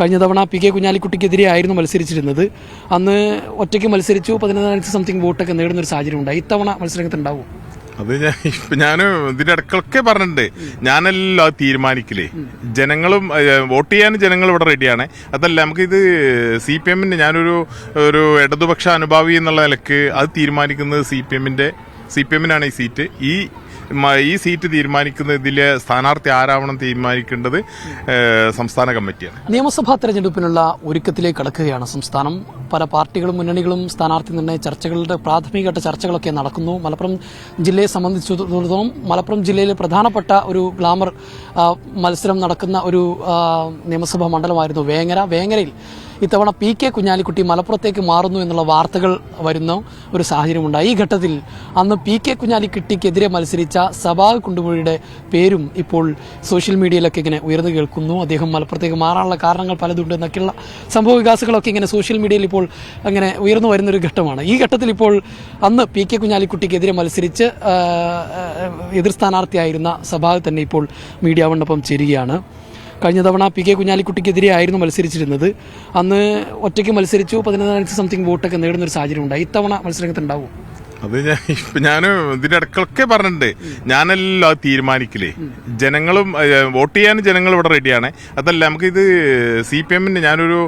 കഴിഞ്ഞ തവണ P K കുഞ്ഞാലിക്കുട്ടിക്കെതിരെ ആയിരുന്നു മത്സരിച്ചിരുന്നത്. അന്ന് ഒറ്റയ്ക്ക് മത്സരിച്ചു പതിനൊന്നായിരത്തി സംതിങ് വോട്ടൊക്കെ നേടുന്ന ഒരു സാഹചര്യം ഉണ്ടായി. ഇത്തവണ മത്സരരംഗത്ത് ഉണ്ടാവും അത് ഞാൻ ഇപ്പൊ ഞാൻ ഇതിന്റെ ഇടയ്ക്കൊക്കെ പറഞ്ഞിട്ടുണ്ട്. ഞാനെല്ലാം അത് തീരുമാനിക്കലേ ജനങ്ങളും വോട്ട് ചെയ്യാൻ ജനങ്ങൾ ഇവിടെ റെഡിയാണ്. അതല്ല നമുക്ക് ഇത് സി പി എമ്മിന്റെ ഞാനൊരു ഒരു ഇടതുപക്ഷ അനുഭാവി എന്നുള്ള നിലയ്ക്ക് അത് തീരുമാനിക്കുന്നത് സി പി എമ്മിന്റെ സി പി എമ്മിനാണ് ഈ സീറ്റ്. ഈ ഈ സീറ്റ് തീരുമാനിക്കുന്ന ഇതിലെ സ്ഥാനാർത്ഥി ആരാവണം തീരുമാനിക്കേണ്ടത് സംസ്ഥാന കമ്മിറ്റിയാണ്. നിയമസഭാ തെരഞ്ഞെടുപ്പിനുള്ള ഒരുക്കത്തിലേക്ക് കടക്കുകയാണ് സംസ്ഥാനം. പല പാർട്ടികളും മുന്നണികളും സ്ഥാനാർത്ഥി നിർണയ ചർച്ചകളുടെ പ്രാഥമികഘട്ട ചർച്ചകളൊക്കെ നടക്കുന്നു. മലപ്പുറം ജില്ലയെ സംബന്ധിച്ചിടത്തോളം മലപ്പുറം ജില്ലയിലെ പ്രധാനപ്പെട്ട ഒരു ഗ്ലാമർ മത്സരം നടക്കുന്ന ഒരു നിയമസഭാ മണ്ഡലമായിരുന്നു വേങ്ങര. വേങ്ങരയിൽ ഇത്തവണ പി കെ കുഞ്ഞാലിക്കുട്ടി മലപ്പുറത്തേക്ക് മാറുന്നു എന്നുള്ള വാർത്തകൾ വരുന്ന ഒരു സാഹചര്യമുണ്ടായി. ഈ ഘട്ടത്തിൽ അന്ന് പി കെ കുഞ്ഞാലിക്കുട്ടിക്കെതിരെ മത്സരിച്ച സഭാ കുണ്ടുമൊഴിയുടെ പേരും ഇപ്പോൾ സോഷ്യൽ മീഡിയയിലൊക്കെ ഇങ്ങനെ ഉയർന്നു കേൾക്കുന്നു. അദ്ദേഹം മലപ്പുറത്തേക്ക് മാറാനുള്ള കാരണങ്ങൾ പലതുണ്ട് എന്നൊക്കെയുള്ള സംഭവ വികാസങ്ങളൊക്കെ ഇങ്ങനെ സോഷ്യൽ മീഡിയയിൽ ഇപ്പോൾ അങ്ങനെ ഉയർന്നു വരുന്നൊരു ഘട്ടമാണ്. ഈ ഘട്ടത്തിൽ ഇപ്പോൾ അന്ന് പി കെ കുഞ്ഞാലിക്കുട്ടിക്കെതിരെ മത്സരിച്ച് എതിർ സ്ഥാനാർത്ഥിയായിരുന്ന സഭാ തന്നെ ഇപ്പോൾ മീഡിയ മണ്ഡപം ചേരുകയാണ്. കഴിഞ്ഞ തവണ പി കെ കുഞ്ഞാലിക്കുട്ടിക്കെതിരെ ആയിരുന്നു മത്സരിച്ചിരുന്നത്. അന്ന് ഒറ്റയ്ക്ക് മത്സരിച്ചു പതിനൊന്നായിരത്തി സംതിങ് വോട്ടൊക്കെ നേടുന്ന ഒരു സാഹചര്യം ഉണ്ടായി ഇത്തവണ മത്സരത്തിനുണ്ടാവും അത് ഞാൻ ഇപ്പൊ ഞാൻ ഇതിന്റെ അടുക്കളൊക്കെ പറഞ്ഞിട്ടുണ്ട്. ഞാനെല്ലാം അത് തീരുമാനിക്കലേ. ജനങ്ങളും വോട്ട് ചെയ്യാൻ ജനങ്ങൾ ഇവിടെ റെഡിയാണ്. അതല്ല നമുക്ക് ഇത് സി പി എമ്മിന്റെ ഞാനൊരു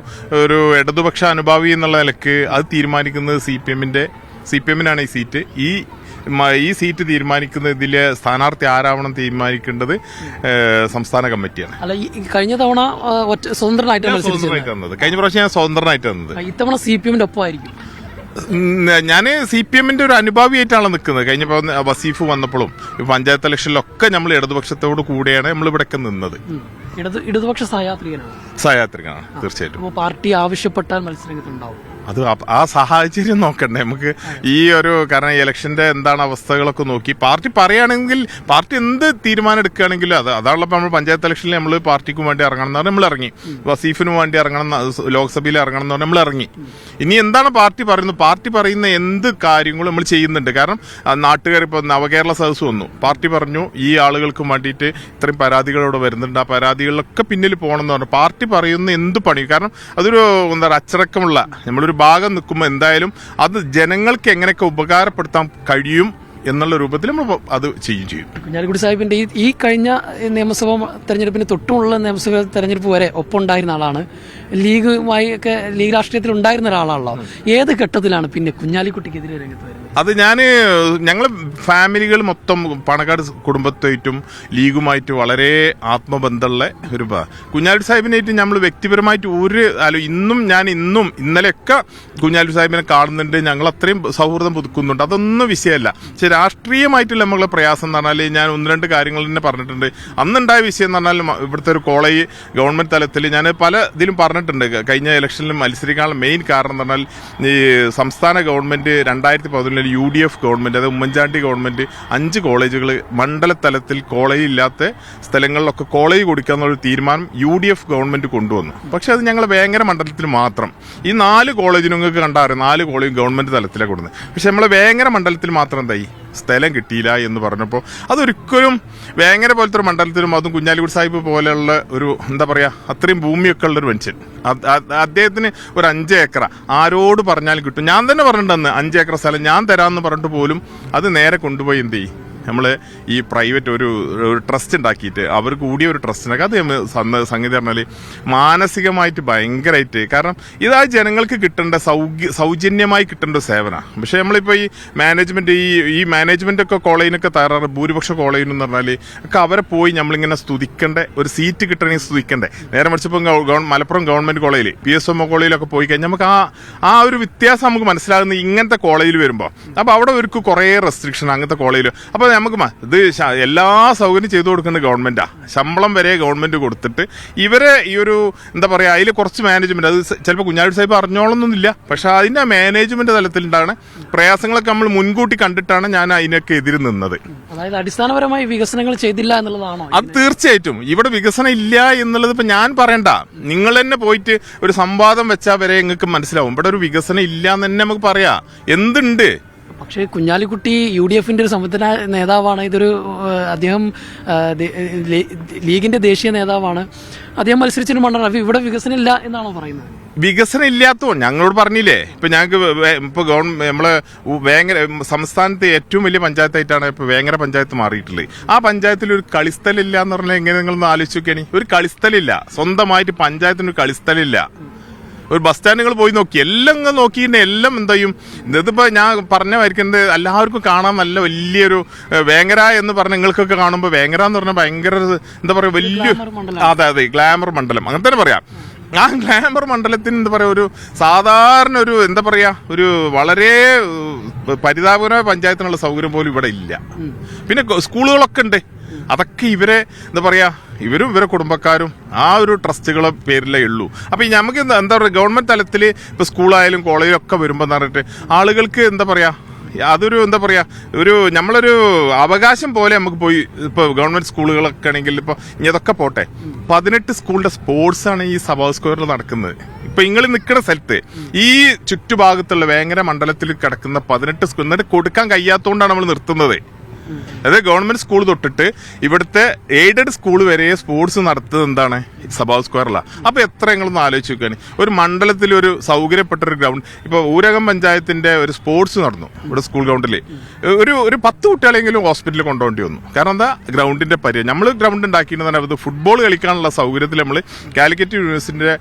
ഒരു ഇടതുപക്ഷ അനുഭാവി എന്നുള്ള നിലയ്ക്ക് അത് തീരുമാനിക്കുന്നത് സി പി എമ്മിന്റെ സി പി എമ്മിനാണ് ഈ സീറ്റ്. ഈ ഈ സീറ്റ് തീരുമാനിക്കുന്ന ഇതിലെ സ്ഥാനാർത്ഥി ആരാവണം തീരുമാനിക്കേണ്ടത് സംസ്ഥാന കമ്മിറ്റിയാണ്. അല്ല ഈ കഴിഞ്ഞ തവണ സ്വതന്ത്രനായിട്ട് കഴിഞ്ഞ പ്രാവശ്യം ഞാൻ സ്വതന്ത്രനായിട്ട് തന്നത് ഇത്തവണ സി പി എമ്മിന്റെ ഒപ്പമായിരിക്കും. ഞാൻ സി പി എമ്മിന്റെ ഒരു അനുഭാവിയായിട്ടാണ് നിൽക്കുന്നത്. കഴിഞ്ഞപ്പോൾ വസീഫ് വന്നപ്പോഴും പഞ്ചായത്ത് ഇലക്ഷനിലൊക്കെ നമ്മൾ ഇടതുപക്ഷത്തോട് കൂടെയാണ് നമ്മൾ ഇവിടെയൊക്കെ നിന്നത് ഇടതുപക്ഷ സഹയാത്രികനാണ്. സഹയാത്രികനാണ് തീർച്ചയായിട്ടും. പാർട്ടി ആവശ്യപ്പെട്ടാൽ മത്സരരംഗത്ത് ഉണ്ടാവും അത് ആ- സാഹചര്യം നോക്കണ്ടേ. നമുക്ക് ഈ ഒരു കാരണം ഇലക്ഷന്റെ എന്താണ് അവസ്ഥകളൊക്കെ നോക്കി പാർട്ടി പറയുകയാണെങ്കിൽ പാർട്ടി എന്ത് തീരുമാനം എടുക്കുകയാണെങ്കിലും അത് അതാണല്ലോ നമ്മൾ പഞ്ചായത്ത് ഇലക്ഷനിൽ നമ്മൾ പാർട്ടിക്ക് വേണ്ടി ഇറങ്ങണം എന്ന് പറഞ്ഞാൽ നമ്മൾ ഇറങ്ങി വസീഫിന് വേണ്ടി ഇറങ്ങണം ലോക്സഭയിൽ ഇറങ്ങണം എന്ന് പറഞ്ഞാൽ നമ്മൾ ഇറങ്ങി ഇനി എന്താണ് പാർട്ടി പറയുന്നത്? പാർട്ടി പറയുന്ന എന്ത് കാര്യങ്ങളും നമ്മൾ ചെയ്യുന്നുണ്ട്. കാരണം നാട്ടുകാർ ഇപ്പോൾ നവകേരള സദസ് വന്നു. പാർട്ടി പറഞ്ഞു ഈ ആളുകൾക്ക് വേണ്ടിയിട്ട് ഇത്രയും പരാതികളോട് വരുന്നുണ്ട്. ആ പരാതികളിലൊക്കെ പിന്നിൽ പോകണം എന്ന് പറഞ്ഞു. പാർട്ടി പറയുന്ന എന്ത് പണി കാരണം അതൊരു എന്താ പറയുക അച്ചടക്കമുള്ള നമ്മളൊരു ഭാഗം നിൽക്കുമ്പോൾ എന്തായാലും അത് ജനങ്ങൾക്ക് എങ്ങനെയൊക്കെ ഉപകാരപ്പെടുത്താൻ കഴിയും എന്നുള്ള രൂപത്തിൽ നമ്മൾ അത് ചെയ്യും ചെയ്യും. കുഞ്ഞാലിക്കുട്ടി സാഹിബിന്റെ ഈ ഈ കഴിഞ്ഞ നിയമസഭാ തെരഞ്ഞെടുപ്പിന് തൊട്ടുമുള്ള നിയമസഭാ തെരഞ്ഞെടുപ്പ് വരെ ഒപ്പമുണ്ടായിരുന്ന ആളാണ്. ലീഗുമായി ഒക്കെ ലീഗ് രാഷ്ട്രീയത്തിൽ ഉണ്ടായിരുന്ന ഒരാളാണല്ലോ. ഏത് ഘട്ടത്തിലാണ് പിന്നെ കുഞ്ഞാലിക്കുട്ടിക്കെതിരെ രംഗത്ത് വരുന്നത്? അത് ഞാൻ ഞങ്ങൾ ഫാമിലികൾ മൊത്തം പണക്കാട് കുടുംബത്തായിട്ടും ലീഗുമായിട്ട് വളരെ ആത്മബന്ധമുള്ള ഒരു കുഞ്ഞാലി സാഹിബിനായിട്ട് നമ്മൾ വ്യക്തിപരമായിട്ട് ഒരു അല്ല ഇന്നും ഞാൻ ഇന്നും ഇന്നലെയൊക്കെ കുഞ്ഞാലി സാഹിബിനെ കാണുന്നുണ്ട്. ഞങ്ങൾ അത്രയും സൗഹൃദം പുതുക്കുന്നുണ്ട്. അതൊന്നും വിഷയമല്ല. രാഷ്ട്രീയമായിട്ടുള്ള നമ്മളെ പ്രയാസം എന്ന് പറഞ്ഞാൽ ഞാൻ ഒന്ന് രണ്ട് കാര്യങ്ങൾ തന്നെ പറഞ്ഞിട്ടുണ്ട്. അന്നുണ്ടായ വിഷയം എന്ന് പറഞ്ഞാൽ ഇവിടുത്തെ ഒരു കോളേജ് ഗവൺമെന്റ് തലത്തിൽ ഞാൻ പല ഇതിലും പറഞ്ഞിട്ടുണ്ട്. കഴിഞ്ഞ ഇലക്ഷനിൽ മത്സരിക്കാനുള്ള മെയിൻ കാരണം എന്ന് പറഞ്ഞാൽ ഈ സംസ്ഥാന ഗവൺമെന്റ് രണ്ടായിരത്തി പതിനൊന്നിൽ യു ഡി എഫ് ഗവൺമെന്റ് അതായത് ഉമ്മൻചാണ്ടി ഗവൺമെന്റ് അഞ്ച് കോളേജുകൾ മണ്ഡല തലത്തിൽ കോളേജ് ഇല്ലാത്ത സ്ഥലങ്ങളിലൊക്കെ കോളേജ് കൊടുക്കുക എന്നൊരു തീരുമാനം യു ഡി എഫ് ഗവൺമെന്റ് കൊണ്ടുവന്നു. പക്ഷെ അത് ഞങ്ങൾ വേങ്ങര മണ്ഡലത്തിൽ മാത്രം. ഈ നാല് കോളേജിനും നിങ്ങൾക്ക് കണ്ടാറ് നാല് കോളേജ് ഗവൺമെന്റ് തലത്തിലാണ് കൊടുക്കുന്നത്. പക്ഷെ നമ്മളെ വേങ്ങര മണ്ഡലത്തിൽ മാത്രം എന്തായി? സ്ഥലം കിട്ടിയില്ല എന്ന് പറഞ്ഞപ്പോൾ അതൊരിക്കലും വേങ്ങര പോലത്തെ ഒരു മണ്ഡലത്തിലും അതും കുഞ്ഞാലിക്കുടി സാഹിബ് പോലെയുള്ള ഒരു എന്താ പറയുക അത്രയും ഭൂമിയൊക്കെ ഉള്ളൊരു മനുഷ്യൻ. അദ്ദേഹത്തിന് ഒരു അഞ്ച് ഏക്കർ ആരോട് പറഞ്ഞാലും കിട്ടും. ഞാൻ തന്നെ പറഞ്ഞിട്ടുണ്ടെന്ന് അഞ്ച് ഏക്കർ സ്ഥലം ഞാൻ തരാമെന്ന് പറഞ്ഞിട്ട് പോലും അത് നേരെ കൊണ്ടുപോയി എന്ത് ചെയ്യും? നമ്മൾ ഈ പ്രൈവറ്റ് ഒരു ഒരു ട്രസ്റ്റ് ഉണ്ടാക്കിയിട്ട് അവർ കൂടിയ ഒരു ട്രസ്റ്റിനൊക്കെ അത് സംഗതി പറഞ്ഞാൽ മാനസികമായിട്ട് ഭയങ്കരമായിട്ട് കാരണം ഇതാ ജനങ്ങൾക്ക് കിട്ടേണ്ട സൗകര്യ സൗജന്യമായി കിട്ടേണ്ട സേവന. പക്ഷെ നമ്മളിപ്പോൾ ഈ മാനേജ്മെന്റ് ഈ ഈ മാനേജ്മെന്റ് ഒക്കെ കോളേജിനൊക്കെ തയ്യാറാറ് ഭൂരിപക്ഷ കോളേജിന് എന്ന് പറഞ്ഞാൽ ഒക്കെ അവരെ പോയി നമ്മളിങ്ങനെ സ്തുതിക്കേണ്ട ഒരു സീറ്റ് കിട്ടണമെങ്കിൽ സ്തുതിക്കണ്ടേ. നേരെ മറിച്ചപ്പോൾ മലപ്പുറം ഗവൺമെന്റ് കോളേജിൽ പി എസ് എം കോളേജിലൊക്കെ പോയി കഴിഞ്ഞാൽ നമുക്ക് ആ ആ ഒരു വ്യത്യാസം നമുക്ക് മനസ്സിലാകുന്ന ഇങ്ങനത്തെ കോളേജിൽ വരുമ്പോൾ അപ്പോൾ അവിടെ ഒരു കുറേ റെസ്ട്രിക്ഷൻ അങ്ങനത്തെ കോളേജിൽ അപ്പോൾ നമുക്ക് ഇത് എല്ലാ സൗകര്യം ചെയ്തു കൊടുക്കുന്നത് ഗവൺമെന്റാ ശമ്പളം വരെ ഗവൺമെന്റ് കൊടുത്തിട്ട് ഇവരെ ഈ ഒരു എന്താ പറയുക അതിൽ കുറച്ച് മാനേജ്മെന്റ് അത് ചിലപ്പോൾ കുഞ്ഞാടി സാഹിബ് അറിഞ്ഞോളൊന്നുമില്ല പക്ഷെ അതിന്റെ മാനേജ്മെന്റ് തലത്തിലുണ്ടാണ് പ്രയാസങ്ങളൊക്കെ നമ്മൾ മുൻകൂട്ടി കണ്ടിട്ടാണ് ഞാൻ അതിനൊക്കെ എതിര് നിന്നത്. അതായത് അടിസ്ഥാനപരമായി വികസനങ്ങൾ ചെയ്തില്ല എന്നുള്ളതാണോ അത് തീർച്ചയായിട്ടും. ഇവിടെ വികസനം ഇല്ല എന്നുള്ളത് ഇപ്പം ഞാൻ പറയണ്ട. നിങ്ങൾ തന്നെ പോയിട്ട് ഒരു സംവാദം വെച്ചാൽ വരെ നിങ്ങൾക്ക് മനസ്സിലാവും. ഇവിടെ ഒരു വികസനം ഇല്ല എന്ന് തന്നെ നമുക്ക് പറയാം. എന്തുണ്ട്? പക്ഷേ കുഞ്ഞാലിക്കുട്ടി യു ഡി എഫിന്റെ ഒരു സംവിധാന നേതാവാണ്. ഇതൊരു അദ്ദേഹം ലീഗിന്റെ ദേശീയ നേതാവാണ്. അദ്ദേഹം മത്സരിച്ചൊരു മണ്ണ ഇവിടെ വികസനം ഇല്ല എന്നാണോ പറയുന്നത്? വികസനം ഇല്ലാത്തോ ഞങ്ങളോട് പറഞ്ഞില്ലേ? ഇപ്പൊ ഞങ്ങൾക്ക് ഇപ്പൊ ഗവൺമെന്റ് നമ്മൾ വേങ്ങര സംസ്ഥാനത്തെ ഏറ്റവും വലിയ പഞ്ചായത്തായിട്ടാണ് ഇപ്പൊ വേങ്ങര പഞ്ചായത്ത് മാറിയിട്ടുള്ളത്. ആ പഞ്ചായത്തിൽ ഒരു കളിസ്ഥലില്ല എന്ന് പറഞ്ഞാൽ എങ്ങനെ നിങ്ങളൊന്ന് ആലോചിച്ചു നോക്കിയാണി? ഒരു കളിസ്ഥലില്ല. സ്വന്തമായിട്ട് പഞ്ചായത്തിന് ഒരു കളിസ്ഥലില്ല. ഒരു ബസ് സ്റ്റാൻഡുകൾ പോയി നോക്കി. എല്ലാം നോക്കി എല്ലാം എന്താ ചെയ്യും? ഇതിപ്പോൾ ഞാൻ പറഞ്ഞ വരയ്ക്കുന്നത് എല്ലാവർക്കും കാണാൻ നല്ല വലിയൊരു വേങ്ങര എന്ന് പറഞ്ഞ നിങ്ങൾക്കൊക്കെ കാണുമ്പോൾ വേങ്ങര എന്ന് പറഞ്ഞാൽ ഭയങ്കര എന്താ പറയുക വലിയ. അതെ അതെ ഗ്ലാമർ മണ്ഡലം. അങ്ങനെ തന്നെ പറയാം. ആ ഗ്ലാമർ മണ്ഡലത്തിന് എന്താ പറയുക ഒരു സാധാരണ ഒരു എന്താ പറയുക ഒരു വളരെ പരിതാപകരമായ പഞ്ചായത്തിനുള്ള സൗകര്യം പോലും ഇവിടെ ഇല്ല. പിന്നെ സ്കൂളുകളൊക്കെ ഉണ്ട്. അതൊക്കെ ഇവരെ എന്താ പറയാ ഇവരും ഇവരെ കുടുംബക്കാരും ആ ഒരു ട്രസ്റ്റുകളെ പേരിലേ ഉള്ളൂ. അപ്പൊ ഈ നമുക്ക് എന്താ എന്താ പറയുക ഗവൺമെന്റ് തലത്തിൽ ഇപ്പൊ സ്കൂളായാലും കോളേജും ഒക്കെ വരുമ്പോൾ എന്ന് പറഞ്ഞിട്ട് ആളുകൾക്ക് എന്താ പറയാ അതൊരു എന്താ പറയാ ഒരു നമ്മളൊരു അവകാശം പോലെ നമുക്ക് പോയി ഇപ്പൊ ഗവൺമെന്റ് സ്കൂളുകളൊക്കെ ആണെങ്കിൽ ഇപ്പൊ ഇനി അതൊക്കെ പോട്ടെ. പതിനെട്ട് സ്കൂളിന്റെ സ്പോർട്സ് ആണ് ഈ സഭാ സ്ക്വയറിൽ നടക്കുന്നത്. ഇപ്പൊ നിങ്ങൾ നിൽക്കുന്ന സ്ഥലത്ത് ഈ ചുറ്റുഭാഗത്തുള്ള വേങ്ങര മണ്ഡലത്തിൽ കിടക്കുന്ന പതിനെട്ട് സ്കൂൾ എന്നിട്ട് കൊടുക്കാൻ കഴിയാത്തതുകൊണ്ടാണ് നമ്മൾ നിർത്തുന്നത്. അതായത് ഗവൺമെന്റ് സ്കൂൾ തൊട്ടിട്ട് ഇവിടുത്തെ എയ്ഡഡ് സ്കൂൾ വരെ സ്പോർട്സ് നടത്തുന്നത് എന്താണ്? സഭാ സ്ക്വയറിലാണ് അപ്പൊ എത്ര നിങ്ങളൊന്ന് ആലോചിച്ച് നോക്കുകയാണ്. ഒരു മണ്ഡലത്തിൽ ഒരു സൗകര്യപ്പെട്ട ഒരു ഗ്രൗണ്ട് ഇപ്പൊ ഊരകം പഞ്ചായത്തിന്റെ ഒരു സ്പോർട്സ് നടന്നു ഇവിടെ സ്കൂൾ ഗ്രൗണ്ടിൽ ഒരു ഒരു പത്ത് കുട്ടികളെങ്കിലും ഹോസ്പിറ്റലിൽ കൊണ്ടുപോകേണ്ടി വന്നു. കാരണം എന്താ? ഗ്രൗണ്ടിന്റെ പരിചയം നമ്മൾ ഗ്രൗണ്ട് ഉണ്ടാക്കിയിരുന്ന പറഞ്ഞാൽ ഫുട്ബോൾ കളിക്കാനുള്ള സൗകര്യത്തിൽ നമ്മൾ കാലിക്കറ്റ് യൂണിവേഴ്സിറ്റിന്റെ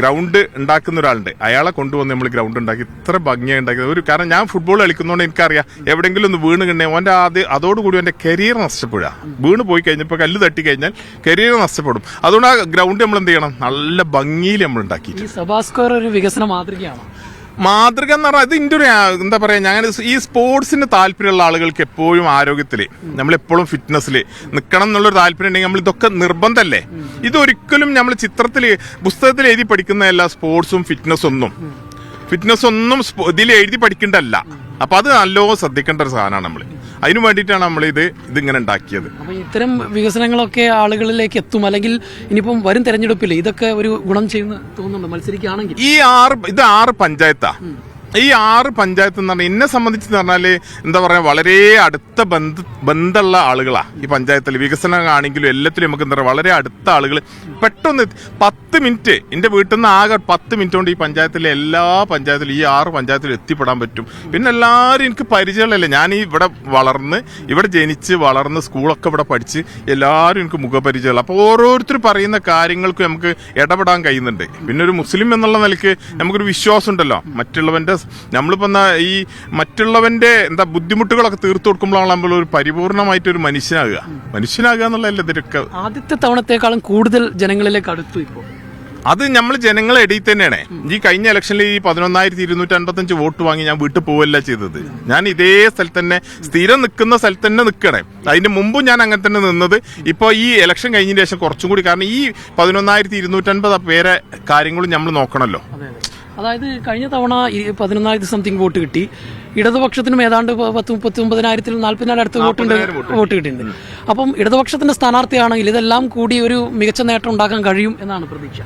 ഗ്രൗണ്ട് ഉണ്ടാക്കുന്ന ഒരാളുണ്ട്. അയാളെ കൊണ്ടുവന്ന് നമ്മൾ ഗ്രൗണ്ട് ഉണ്ടാക്കി. ഇത്ര ഭംഗിയായി ഉണ്ടാക്കിയത് ഒരു കാരണം ഞാൻ ഫുട്ബോൾ കളിക്കുന്നതുകൊണ്ട് എനിക്കറിയാം. എവിടെയെങ്കിലും ഒന്ന് വീണ് കിണ്ണേ ഓന്റെ ആദ്യം അതോടുകൂടി എന്റെ കരിയർ നഷ്ടപ്പെടുക. വീണ് പോയി കഴിഞ്ഞപ്പോൾ കല്ല് തട്ടി കഴിഞ്ഞാൽ കരിയർ നഷ്ടപ്പെടും. അതുകൊണ്ട് ആ ഗ്രൗണ്ട് നമ്മൾ എന്ത് ചെയ്യണം? നല്ല ഭംഗിയിൽ നമ്മൾ ഉണ്ടാക്കി. ഒരു വികസന മാതൃകയാണ്? മാതൃക എന്ന് പറഞ്ഞാൽ ഇത് ഇതിന്റെ ഒരു എന്താ പറയുക ഞാൻ ഈ സ്പോർട്സിന് താല്പര്യമുള്ള ആളുകൾക്ക് എപ്പോഴും ആരോഗ്യത്തിൽ നമ്മളെപ്പോഴും ഫിറ്റ്നസ്സിൽ നിൽക്കണം എന്നുള്ളൊരു താല്പര്യം ഉണ്ടെങ്കിൽ നമ്മൾ ഇതൊക്കെ നിർബന്ധമല്ലേ? ഇതൊരിക്കലും നമ്മൾ ചിത്രത്തിൽ പുസ്തകത്തിൽ എഴുതി പഠിക്കുന്ന എല്ലാ സ്പോർട്സും ഫിറ്റ്നസ് ഒന്നും ഫിറ്റ്നസ് ഒന്നും ഇതിൽ എഴുതി പഠിക്കേണ്ടല്ല അപ്പൊ അത് നല്ലോ ശ്രദ്ധിക്കേണ്ട ഒരു സാധനമാണ് നമ്മൾ അതിന് വേണ്ടിയിട്ടാണ് നമ്മൾ ഇത് ഇതിങ്ങനെ ഉണ്ടാക്കിയത്. അപ്പൊ ഇത്തരം വികസനങ്ങളൊക്കെ ആളുകളിലേക്ക് എത്തും അല്ലെങ്കിൽ ഇനിയിപ്പം വരും തെരഞ്ഞെടുപ്പിൽ ഇതൊക്കെ ഒരു ഗുണം ചെയ്യുന്ന തോന്നുന്നുണ്ട്? മത്സരിക്കുകയാണെങ്കിൽ? ഈ ആറ് ഇത് ആറ് പഞ്ചായത്താ. ഈ ആറ് പഞ്ചായത്ത് എന്ന് പറഞ്ഞാൽ എന്നെ സംബന്ധിച്ച് പറഞ്ഞാൽ എന്താ പറയാ വളരെ അടുത്ത ബന്ധ ബന്ധമുള്ള ആളുകളാണ് ഈ പഞ്ചായത്തിൽ വികസനം ആണെങ്കിലും എല്ലാത്തിലും നമുക്ക് എന്താ പറയുക വളരെ അടുത്ത ആളുകൾ പെട്ടെന്ന് പത്ത് മിനിറ്റ് എന്റെ വീട്ടിൽ നിന്ന് ആകെ പത്ത് മിനിറ്റ് കൊണ്ട് ഈ പഞ്ചായത്തിലെ എല്ലാ പഞ്ചായത്തിലും ഈ ആറ് പഞ്ചായത്തിലും എത്തിപ്പെടാൻ പറ്റും. പിന്നെ എല്ലാവരും എനിക്ക് പരിചയമുള്ളല്ലേ ഞാൻ ഈ ഇവിടെ വളർന്ന് ഇവിടെ ജനിച്ച് വളർന്ന് സ്കൂളൊക്കെ ഇവിടെ പഠിച്ച് എല്ലാവരും എനിക്ക് മുഖപരിചയമുള്ള. അപ്പോൾ ഓരോരുത്തർ പറയുന്ന കാര്യങ്ങൾക്കും നമുക്ക് ഇടപെടാൻ കഴിയുന്നുണ്ട്. പിന്നെ ഒരു മുസ്ലിം എന്നുള്ള നിലയ്ക്ക് നമുക്കൊരു വിശ്വാസം ഉണ്ടല്ലോ മറ്റുള്ളവന്റെ നമ്മളിപ്പോൾ എന്താ ഈ മറ്റുള്ളവന്റെ എന്താ ബുദ്ധിമുട്ടുകളൊക്കെ തീർത്തു കൊടുക്കുമ്പോഴാണ് നമ്മൾ ഒരു പരിപൂർണമായിട്ട് ഒരു മനുഷ്യനാകുക. മനുഷ്യനാകുക എന്നുള്ളതല്ല ഇതിലൊക്കെ ആദ്യത്തെ തവണത്തെക്കാളും കൂടുതൽ ജനങ്ങളിലേക്ക് അടുത്തു ഇപ്പോൾ. അത് നമ്മൾ ജനങ്ങളെ ഇടയിൽ തന്നെയാണ്. ഈ കഴിഞ്ഞ ഇലക്ഷനിൽ ഈ പതിനൊന്നായിരത്തി ഇരുന്നൂറ്റി അൻപത്തഞ്ച് വോട്ട് വാങ്ങി ഞാൻ വീട്ടിൽ പോവല്ല ചെയ്തത്. ഞാൻ ഇതേ സ്ഥലത്ത് തന്നെ സ്ഥിരം നിൽക്കുന്ന സ്ഥലത്ത് തന്നെ നിൽക്കണേ. അതിന് മുമ്പും ഞാൻ അങ്ങനെ തന്നെ നിന്നത്. ഇപ്പോൾ ഈ ഇലക്ഷൻ കഴിഞ്ഞതിന് ശേഷം കുറച്ചും കൂടി കാരണം ഈ പതിനൊന്നായിരത്തി ഇരുന്നൂറ്റൻപത് പേരെ കാര്യങ്ങളും നമ്മൾ നോക്കണമല്ലോ അതായത് കഴിഞ്ഞ തവണ പതിനൊന്നായിരത്തി സംതിങ് വോട്ട് കിട്ടി. ഇടതുപക്ഷത്തിനും ഏതാണ്ട് പത്ത് മുപ്പത്തി ഒമ്പതിനായിരത്തിൽ നാല്പതിനായിരം അടുത്ത് വോട്ട് ഉണ്ട്. വോട്ട്. കിട്ടിയിട്ടുണ്ട്. അപ്പം ഇടതുപക്ഷത്തിന്റെ സ്ഥാനാർത്ഥിയാണെങ്കിൽ ഇതെല്ലാം കൂടി ഒരു മികച്ച നേട്ടം ഉണ്ടാക്കാൻ കഴിയും എന്നാണ് പ്രതീക്ഷ.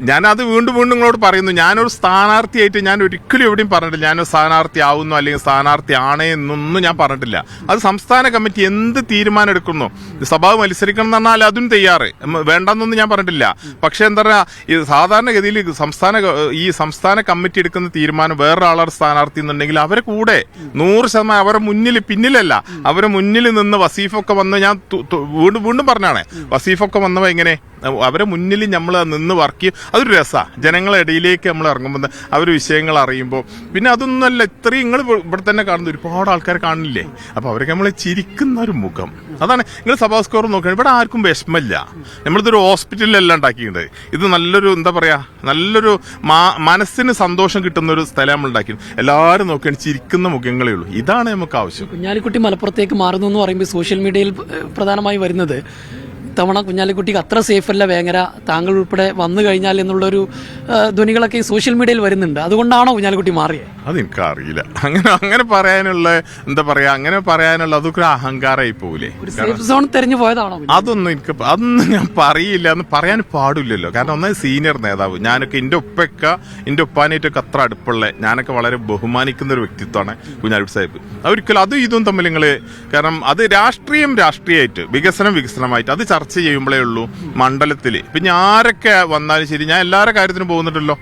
ഞാനത് വീണ്ടും വീണ്ടും നിങ്ങളോട് പറയുന്നു. ഞാനൊരു സ്ഥാനാർത്ഥിയായിട്ട് ഞാൻ ഒരിക്കലും എവിടെയും പറഞ്ഞിട്ടില്ല. ഞാനൊരു സ്ഥാനാർത്ഥി ആവുന്നു അല്ലെങ്കിൽ സ്ഥാനാർത്ഥി ആണേ എന്നൊന്നും ഞാൻ പറഞ്ഞിട്ടില്ല. അത് സംസ്ഥാന കമ്മിറ്റി എന്ത് തീരുമാനം എടുക്കുന്നു? സഭ മത്സരിക്കണം എന്ന് പറഞ്ഞാൽ അതും തയ്യാറ്. വേണ്ടെന്നൊന്നും ഞാൻ പറഞ്ഞിട്ടില്ല. പക്ഷേ എന്താ പറയുക ഈ സാധാരണഗതിയിൽ സംസ്ഥാന ഈ സംസ്ഥാന കമ്മിറ്റി എടുക്കുന്ന തീരുമാനം വേറൊരാളുടെ സ്ഥാനാർത്ഥി എന്നുണ്ടെങ്കിൽ അവരെ കൂടെ. നൂറ് ശതമാനം അവരെ മുന്നിൽ പിന്നിലല്ല. അവരെ മുന്നിൽ നിന്ന് വസീഫൊക്കെ വന്ന് ഞാൻ വീണ്ടും വീണ്ടും പറഞ്ഞാണ്. വസീഫൊക്കെ വന്നവ എങ്ങനെ? അവരെ മുന്നിൽ നമ്മൾ നിന്ന് വർക്ക് ചെയ്യും. അതൊരു രസമാണ് ജനങ്ങളെ ഇടയിലേക്ക് നമ്മൾ ഇറങ്ങുമ്പോൾ അവർ വിഷയങ്ങൾ അറിയുമ്പോൾ പിന്നെ അതൊന്നുമല്ല ഇത്രയും നിങ്ങൾ ഇവിടെ തന്നെ കാണുന്ന ഒരുപാട് ആൾക്കാർ കാണില്ലേ? അപ്പോൾ അവരൊക്കെ നമ്മൾ ചിരിക്കുന്ന ഒരു മുഖം. അതാണ് നിങ്ങൾ സഭാ സ്കോർ നോക്കുകയാണ് ഇവിടെ ആർക്കും വിഷമമില്ല നമ്മളിതൊരു ഹോസ്പിറ്റലിലെല്ലാം ഉണ്ടാക്കിയിട്ടുണ്ട് ഇത് നല്ലൊരു എന്താ പറയുക നല്ലൊരു മനസ്സിന് സന്തോഷം കിട്ടുന്ന ഒരു സ്ഥലം നമ്മൾ ഉണ്ടാക്കി എല്ലാവരും നോക്കുകയാണ് ചിരിക്കുന്ന മുഖങ്ങളേ ഉള്ളൂ. ഇതാണ് നമുക്ക് ആവശ്യം. കുഞ്ഞാലിക്കുട്ടി മലപ്പുറത്തേക്ക് മാറുന്നു എന്ന് പറയുമ്പോൾ സോഷ്യൽ മീഡിയയിൽ പ്രധാനമായി വരുന്നത് ഇത്തവണ കുഞ്ഞാലിക്കുട്ടിക്ക് അത്ര സേഫ് അല്ല വേങ്ങര. താങ്കൾ ഉൾപ്പെടെ വന്നു കഴിഞ്ഞാൽ എന്നുള്ളൊരു ധ്വനികളൊക്കെ ഈ സോഷ്യൽ മീഡിയയിൽ വരുന്നുണ്ട്. അതുകൊണ്ടാണോ കുഞ്ഞാലിക്കുട്ടി മാറിയത് അതെനിക്കറിയില്ല അങ്ങനെ അങ്ങനെ പറയാനുള്ള എന്താ പറയാ അങ്ങനെ പറയാനുള്ള അതൊക്കെ അഹങ്കാരമായി ഒരു സേഫ് സോൺ തെരഞ്ഞു പോയതാണോ അതൊന്നും എനിക്ക് അതൊന്നും ഞാൻ പറയില്ല. എന്ന് പറയാൻ പാടില്ലല്ലോ. കാരണം ഒന്നാമത് സീനിയർ നേതാവ്. ഞാനൊക്കെ എന്റെ ഉപ്പയ്ക്ക എന്റെ ഒപ്പാനായിട്ടൊക്കെ അത്ര അടുപ്പുള്ള ഞാനൊക്കെ വളരെ ബഹുമാനിക്കുന്ന ഒരു വ്യക്തിത്വമാണ് കുഞ്ഞാലിക്കുട്ടി സാഹിബ്. അതൊരിക്കലും അതും ഇതും തമ്മിൽ നിങ്ങൾ കാരണം അത് രാഷ്ട്രീയം രാഷ്ട്രീയമായിട്ട് വികസനം വികസനമായിട്ട് അത് ചർച്ച ചെയ്യുമ്പോഴേ ഉള്ളൂ മണ്ഡലത്തിൽ ഇപ്പൊ ഞാരൊക്കെ വന്നാലും ശരി ഞാൻ എല്ലാവരുടെ കാര്യത്തിനും പോകുന്നുണ്ടല്ലോ.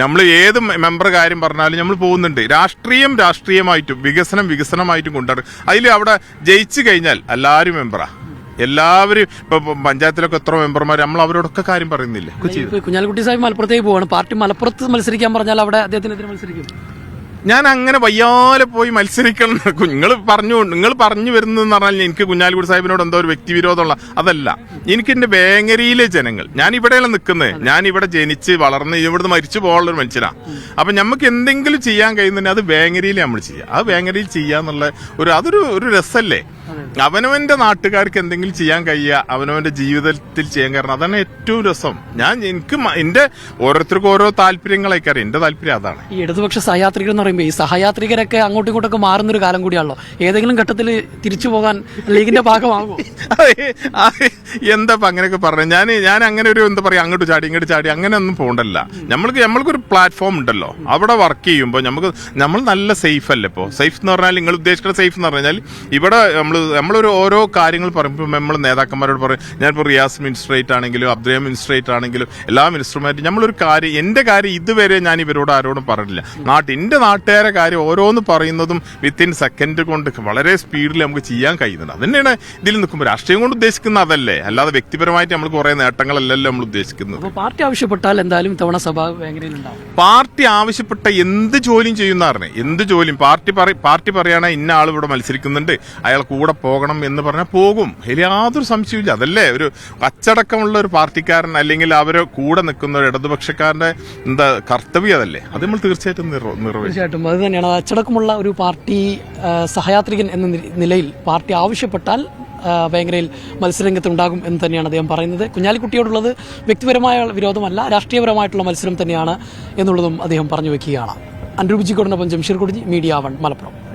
നമ്മൾ ഏത് മെമ്പർ കാര്യം പറഞ്ഞാലും നമ്മൾ പോകുന്നുണ്ട്. രാഷ്ട്രീയം രാഷ്ട്രീയമായിട്ടും വികസനം വികസനമായിട്ടും കൊണ്ടുനടക്കും അതിൽ അവിടെ ജയിച്ചു കഴിഞ്ഞാൽ എല്ലാവരും മെമ്പറാ. എല്ലാവരും ഇപ്പൊ പഞ്ചായത്തിലൊക്കെ എത്ര മെമ്പർമാർ നമ്മൾ അവരോടൊക്കെ കാര്യം പറയുന്നില്ല? കുഞ്ഞാലിക്കുട്ടി സാഹിബ് മലപ്പുറത്തേക്ക് പോവാണ്. പാർട്ടി മലപ്പുറത്ത് മത്സരിക്കാൻ പറഞ്ഞാൽ അവിടെ അദ്ദേഹത്തിനെതിരെ മത്സരിക്കും. ഞാൻ അങ്ങനെ വയ്യാലെ പോയി മത്സരിക്കണം. നിങ്ങൾ പറഞ്ഞു നിങ്ങൾ പറഞ്ഞു വരുന്നതെന്ന് പറഞ്ഞാൽ എനിക്ക് കുഞ്ഞാലിക്കുടി സാഹിബിനോട് എന്തോ ഒരു വ്യക്തിവിരോധമുള്ള അതല്ല. എനിക്ക് എന്റെ വേങ്ങരയിലെ ജനങ്ങൾ ഞാൻ ഇവിടെയല്ല നിൽക്കുന്നത്. ഞാൻ ഇവിടെ ജനിച്ച് വളർന്ന് ഇവിടുന്ന് മരിച്ചു പോകാനുള്ള ഒരു മനുഷ്യനാണ് അപ്പൊ നമുക്ക് എന്തെങ്കിലും ചെയ്യാൻ കഴിയുന്നുണ്ടെങ്കിൽ അത് വേങ്ങരയിൽ നമ്മൾ ചെയ്യുക. അത് വേങ്ങരയിൽ ചെയ്യാന്നുള്ള ഒരു അതൊരു ഒരു രസല്ലേ? അവനവന്റെ നാട്ടുകാർക്ക് എന്തെങ്കിലും ചെയ്യാൻ കഴിയുക അവനവന്റെ ജീവിതത്തിൽ ചെയ്യാൻ കാരണം അതാണ് ഏറ്റവും രസം. ഞാൻ എനിക്ക് എന്റെ ഓരോരുത്തർക്കും ഓരോ താല്പര്യങ്ങളായിക്കാരം എന്റെ താല്പര്യം അതാണ്. ഈ ഇടതുപക്ഷ സഹയാത്രികർ എന്ന് പറയുമ്പോൾ ഈ സഹയാത്രികരൊക്കെ അങ്ങോട്ടും ഇങ്ങോട്ടൊക്കെ മാറുന്ന ഒരു കാലം കൂടിയാണല്ലോ. ഏതെങ്കിലും ഘട്ടത്തിൽ തിരിച്ചു പോകാൻ ലീഗിന്റെ ഭാഗമാകുമോ അതെ. എന്താ അങ്ങനെയൊക്കെ പറഞ്ഞു ഞാൻ ഞാൻ അങ്ങനെ ഒരു എന്താ പറയാ അങ്ങോട്ട് ചാടി ഇങ്ങോട്ട് ചാടി അങ്ങനെ ഒന്നും പോകണ്ടല്ല നമ്മൾക്ക് നമ്മൾക്കൊരു പ്ലാറ്റ്ഫോം ഉണ്ടല്ലോ. അവിടെ വർക്ക് ചെയ്യുമ്പോൾ നമുക്ക് നമ്മൾ നല്ല സേഫ് അല്ലേ ഇപ്പോൾ സേഫ് എന്ന് പറഞ്ഞാൽ നിങ്ങൾ ഉദ്ദേശിക്കുന്ന സേഫ് എന്ന് പറഞ്ഞാൽ ഇവിടെ നമ്മൾ നമ്മളൊരു ഓരോ കാര്യങ്ങൾ പറയുമ്പോൾ നമ്മൾ നേതാക്കന്മാരോട് പറയും ഞാനിപ്പോൾ റിയാസ് മിനിസ്ട്രേറ്റ് ആണെങ്കിലും അബ്ദുൽ മിനിസ്ട്രേറ്റ് ആണെങ്കിലും എല്ലാ മിനിസ്റ്റർമാരും നമ്മളൊരു കാര്യം എന്റെ കാര്യം ഇതുവരെ ഞാൻ ഇവരോട് ആരോടും പറഞ്ഞില്ല നാട്ട് എന്റെ നാട്ടുകാരെ കാര്യം ഓരോന്ന് പറയുന്നതും വിത്തിൻ സെക്കൻഡ് കൊണ്ട് വളരെ സ്പീഡിൽ നമുക്ക് ചെയ്യാൻ കഴിയുന്നുണ്ട്. അതന്നെയാണ് ഇതിൽ നിൽക്കുമ്പോൾ. രാഷ്ട്രീയം കൊണ്ട് ഉദ്ദേശിക്കുന്നത് അതല്ലേ. അല്ലാതെ വ്യക്തിപരമായിട്ട് നമ്മൾ കുറേ നേട്ടങ്ങളല്ലല്ലോ നമ്മൾ ഉദ്ദേശിക്കുന്നത്. പാർട്ടി ആവശ്യപ്പെട്ടാൽ എന്തായാലും തവണ സഭ പാർട്ടി ആവശ്യപ്പെട്ട എന്ത് ജോലിയും ചെയ്യുന്ന പറഞ്ഞേ എന്ത് ജോലിയും പാർട്ടി പറ- പാർട്ടി പറയുകയാണെങ്കിൽ ഇന്ന ആൾ ഇവിടെ മത്സരിക്കുന്നുണ്ട്. അയാൾ കൂടെ പോകണം എന്ന് പറഞ്ഞാൽ പോകും. യാതൊരു സംശയമില്ല അതല്ലേ? ഒരു അച്ചടക്കമുള്ള ഒരു പാർട്ടിക്കാരൻ അല്ലെങ്കിൽ അവരെ കൂടെ നിൽക്കുന്ന ഒരു ഇടതുപക്ഷക്കാരന്റെ എന്താ കർത്തവ്യം അതല്ലേ? അത് നമ്മൾ തീർച്ചയായിട്ടും തീർച്ചയായിട്ടും. അത് തന്നെയാണ്. അച്ചടക്കമുള്ള ഒരു പാർട്ടി സഹയാത്രികൻ എന്ന നിലയിൽ പാർട്ടി ആവശ്യപ്പെട്ടാൽ ഭയങ്കരയിൽ വേങ്ങരയിൽ മത്സരരംഗത്ത് എന്ന് തന്നെയാണ് അദ്ദേഹം പറയുന്നത്. കുഞ്ഞാലിക്കുട്ടിയോടുള്ളത് വ്യക്തിപരമായ വിരോധമല്ല രാഷ്ട്രീയപരമായിട്ടുള്ള മത്സരം തന്നെയാണ് എന്നുള്ളതും അദ്ദേഹം പറഞ്ഞു വെക്കുകയാണ്. അൻരൂപിജിക്കോടിനൊപ്പം ജംഷീർ കുടിജി മീഡിയ വൺ മലപ്പുറം.